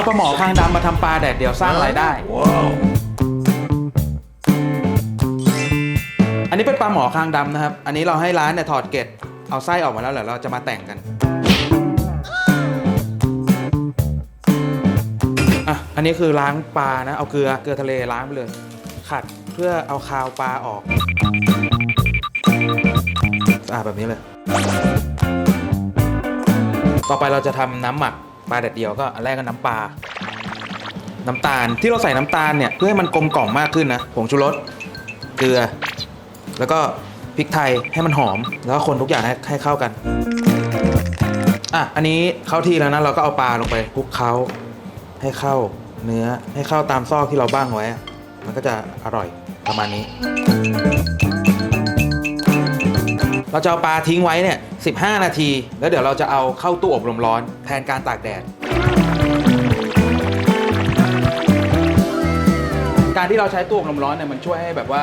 เอาปลาหมอคางดำมาทำปลาแดดเดียวสร้างรายได้ อันนี้เป็นปลาหมอคางดำนะครับ อันนี้เราให้ร้านเนี่ยถอดเกล็ดเอาไส้ออกมาแล้วเดี๋ยวเราจะมาแต่งกัน อะ อันนี้คือล้างปลานะ เอาเกลือเกลือทะเลล้างไปเลย ขัดเพื่อเอาคาวปลาออกสะอาดแบบนี้เลย ต่อไปเราจะทำน้ำหมัก ปลาแดดเดียวก็อันแรกก็น้ำปลา น้ำตาลที่เราใส่น้ำตาลเนี่ยเพื่อให้มันกลมกล่อมมากขึ้นนะผงชูรสเกลือ แล้วก็พริกไทยให้มันหอม แล้วก็คนทุกอย่างให้ให้เข้ากันอะอันนี้เข้าที่แล้วนะเราก็เอาปลาลงไปคลุกเคล้าให้เข้าเนื้อให้เข้าตามซอกที่เราบ้างไว้ มันก็จะอร่อยประมาณนี้ เราจะเอาปลาทิ้งไว้เนี่ย15 นาที แล้วเดี๋ยวเราจะเอาเข้าตู้อบลมร้อนแทนการตากแดด การที่เราใช้ตู้อบลมร้อนเนี่ยมันช่วยให้แบบว่า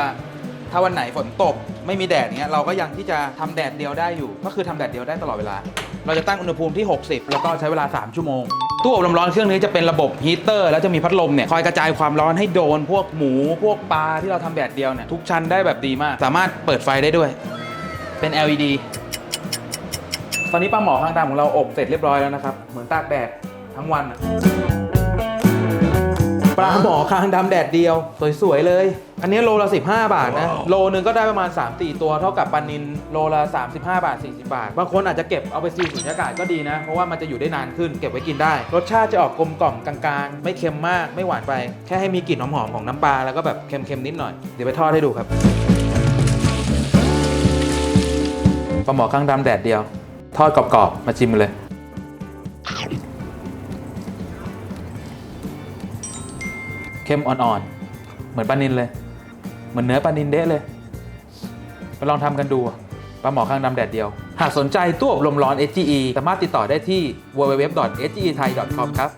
ถ้าวันไหนฝนตกไม่มีแดดเนี้ยเราก็ยังที่จะทำแดดเดียวได้อยู่ ก็คือทำแดดเดียวได้ตลอดเวลา เราจะตั้งอุณหภูมิที่ 60 แล้วก็ใช้เวลา 3 ชั่วโมง ตู้อบลมร้อนเครื่องนี้จะเป็นระบบฮีเตอร์ แล้วจะมีพัดลมเนี่ยคอยกระจายความร้อนให้โดน พวกหมูพวกปลาที่เราทำแดดเดียวเนี่ยทุกชั้นได้แบบดีมาก สามารถเปิดไฟได้ด้วย เป็น LED ตอนนี้ปลาหมอข้างดำของเราอบเสร็จเรียบร้อยแล้วนะครับ เหมือนตากแดดทั้งวันอะปลาหมอคางดำแดดเดียว สวยๆเลย อันนี้โลละ 15 บาทนะ โลนึงก็ได้ประมาณ 3-4 ตัว เท่ากับปลานินโลละ 35 บาท 40 บาท บางคนอาจจะเก็บเอาไปซีลสุญญากาศก็ดีนะ เพราะว่ามันจะอยู่ได้นานขึ้น เก็บไว้กินได้ รสชาติจะออกกลมกล่อมกลางๆ ไม่เค็มมาก ไม่หวานไป แค่ให้มีกลิ่นหอมๆของน้ำปลา แล้วก็แบบเค็มๆนิดหน่อย เดี๋ยวไปทอดให้ดูครับ ปลาหมอข้างดำแดดเดียว ทอดกรอบๆ มาชิมเลยเข้มอ่อนๆ เหมือนปลานินเลย เหมือนเนื้อปลานินเด้เลยมาลองทำกันดูปลาหมอข้างดำแดดเดียว หากสนใจตู้อบลมร้อน SGE สามารถติดต่อได้ที่ www.sgethai.com ครับ